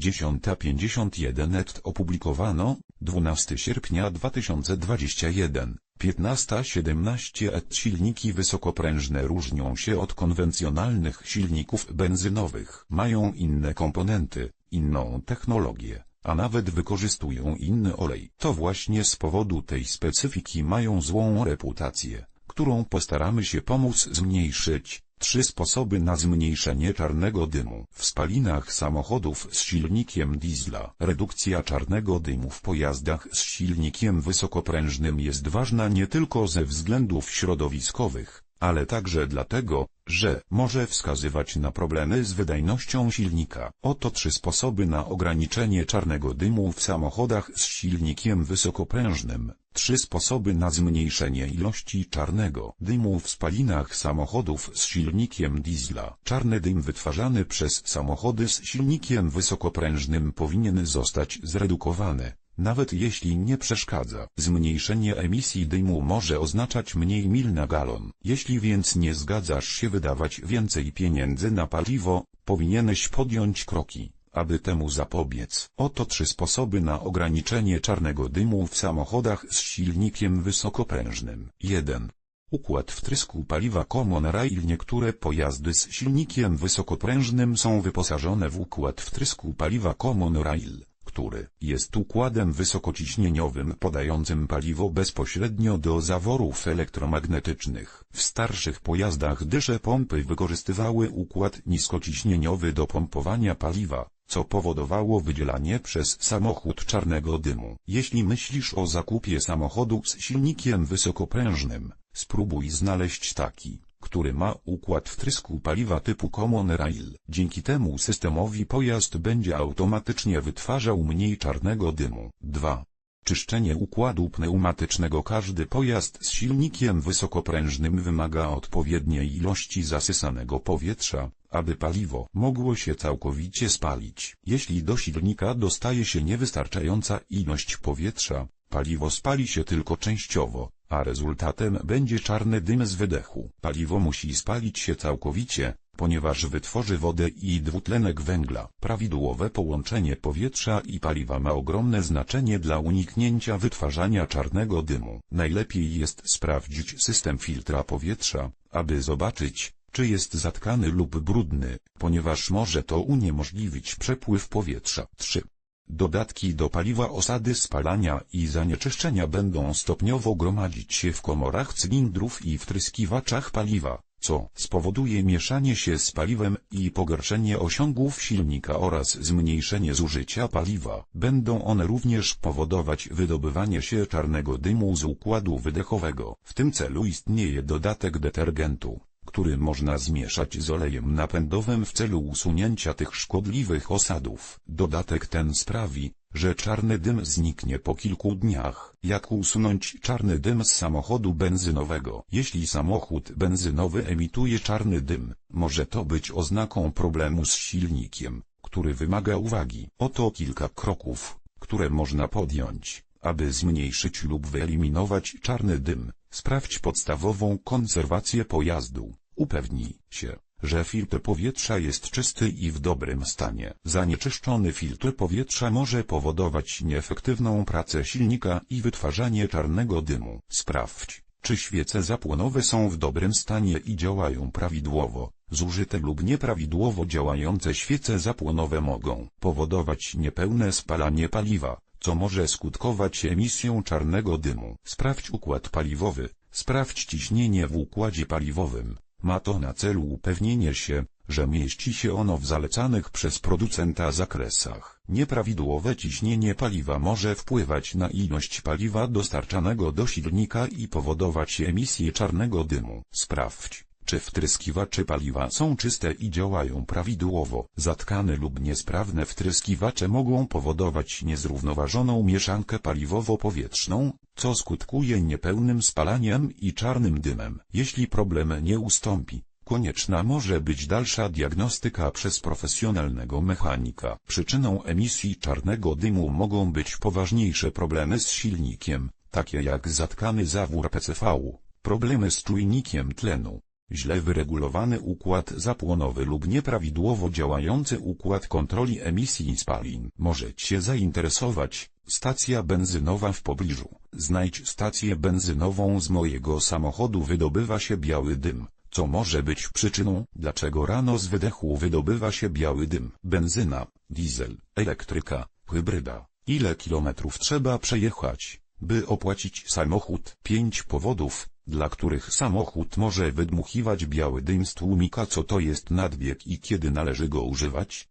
10.51 net opublikowano 12 sierpnia 2021 15.17 et silniki wysokoprężne różnią się od konwencjonalnych silników benzynowych. Mają inne komponenty, inną technologię, a nawet wykorzystują inny olej. To właśnie z powodu tej specyfiki mają złą reputację, którą postaramy się pomóc zmniejszyć. Trzy sposoby na zmniejszenie czarnego dymu. W spalinach samochodów z silnikiem diesla. Redukcja czarnego dymu w pojazdach z silnikiem wysokoprężnym jest ważna nie tylko ze względów środowiskowych, ale także dlatego, że może wskazywać na problemy z wydajnością silnika. Oto trzy sposoby na ograniczenie czarnego dymu w samochodach z silnikiem wysokoprężnym. Trzy sposoby na zmniejszenie ilości czarnego dymu w spalinach samochodów z silnikiem diesla. Czarny dym wytwarzany przez samochody z silnikiem wysokoprężnym powinien zostać zredukowany. Nawet jeśli nie przeszkadza, zmniejszenie emisji dymu może oznaczać mniej mil na galon. Jeśli więc nie zgadzasz się wydawać więcej pieniędzy na paliwo, powinieneś podjąć kroki, aby temu zapobiec. Oto trzy sposoby na ograniczenie czarnego dymu w samochodach z silnikiem wysokoprężnym. 1. Układ wtrysku paliwa Common Rail Niektóre pojazdy z silnikiem wysokoprężnym są wyposażone w układ wtrysku paliwa Common Rail który jest układem wysokociśnieniowym podającym paliwo bezpośrednio do zaworów elektromagnetycznych. W starszych pojazdach dysze pompy wykorzystywały układ niskociśnieniowy do pompowania paliwa, co powodowało wydzielanie przez samochód czarnego dymu. Jeśli myślisz o zakupie samochodu z silnikiem wysokoprężnym, spróbuj znaleźć taki który ma układ wtrysku paliwa typu Common Rail. Dzięki temu systemowi pojazd będzie automatycznie wytwarzał mniej czarnego dymu. 2. Czyszczenie układu pneumatycznego Każdy pojazd z silnikiem wysokoprężnym wymaga odpowiedniej ilości zasysanego powietrza, aby paliwo mogło się całkowicie spalić. Jeśli do silnika dostaje się niewystarczająca ilość powietrza, paliwo spali się tylko częściowo, a rezultatem będzie czarny dym z wydechu. Paliwo musi spalić się całkowicie, ponieważ wytworzy wodę i dwutlenek węgla. Prawidłowe połączenie powietrza i paliwa ma ogromne znaczenie dla uniknięcia wytwarzania czarnego dymu. Najlepiej jest sprawdzić system filtra powietrza, aby zobaczyć, czy jest zatkany lub brudny, ponieważ może to uniemożliwić przepływ powietrza. 3. Dodatki do paliwa osady spalania i zanieczyszczenia będą stopniowo gromadzić się w komorach cylindrów i wtryskiwaczach paliwa, co spowoduje mieszanie się z paliwem i pogorszenie osiągów silnika oraz zmniejszenie zużycia paliwa. Będą one również powodować wydobywanie się czarnego dymu z układu wydechowego. W tym celu istnieje dodatek detergentu który można zmieszać z olejem napędowym w celu usunięcia tych szkodliwych osadów. Dodatek ten sprawi, że czarny dym zniknie po kilku dniach. Jak usunąć czarny dym z samochodu benzynowego? Jeśli samochód benzynowy emituje czarny dym, może to być oznaką problemu z silnikiem, który wymaga uwagi. Oto kilka kroków, które można podjąć, aby zmniejszyć lub wyeliminować czarny dym. Sprawdź podstawową konserwację pojazdu. Upewnij się, że filtr powietrza jest czysty i w dobrym stanie. Zanieczyszczony filtr powietrza może powodować nieefektywną pracę silnika i wytwarzanie czarnego dymu. Sprawdź, czy świece zapłonowe są w dobrym stanie i działają prawidłowo. Zużyte lub nieprawidłowo działające świece zapłonowe mogą powodować niepełne spalanie paliwa, co może skutkować emisją czarnego dymu. Sprawdź układ paliwowy. Sprawdź ciśnienie w układzie paliwowym. Ma to na celu upewnienie się, że mieści się ono w zalecanych przez producenta zakresach. Nieprawidłowe ciśnienie paliwa może wpływać na ilość paliwa dostarczanego do silnika i powodować emisję czarnego dymu. Sprawdź, czy wtryskiwacze paliwa są czyste i działają prawidłowo. Zatkane lub niesprawne wtryskiwacze mogą powodować niezrównoważoną mieszankę paliwowo-powietrzną, co skutkuje niepełnym spalaniem i czarnym dymem. Jeśli problem nie ustąpi, konieczna może być dalsza diagnostyka przez profesjonalnego mechanika. Przyczyną emisji czarnego dymu mogą być poważniejsze problemy z silnikiem, takie jak zatkany zawór PCV, problemy z czujnikiem tlenu, źle wyregulowany układ zapłonowy lub nieprawidłowo działający układ kontroli emisji spalin. Może Cię zainteresować stacja benzynowa w pobliżu. Znajdź stację benzynową z mojego samochodu wydobywa się biały dym. Co może być przyczyną, dlaczego rano z wydechu wydobywa się biały dym? Benzyna, diesel, elektryka, hybryda. Ile kilometrów trzeba przejechać, by opłacić samochód? Pięć powodów, dla których samochód może wydmuchiwać biały dym z tłumika. Co to jest nadbieg i kiedy należy go używać?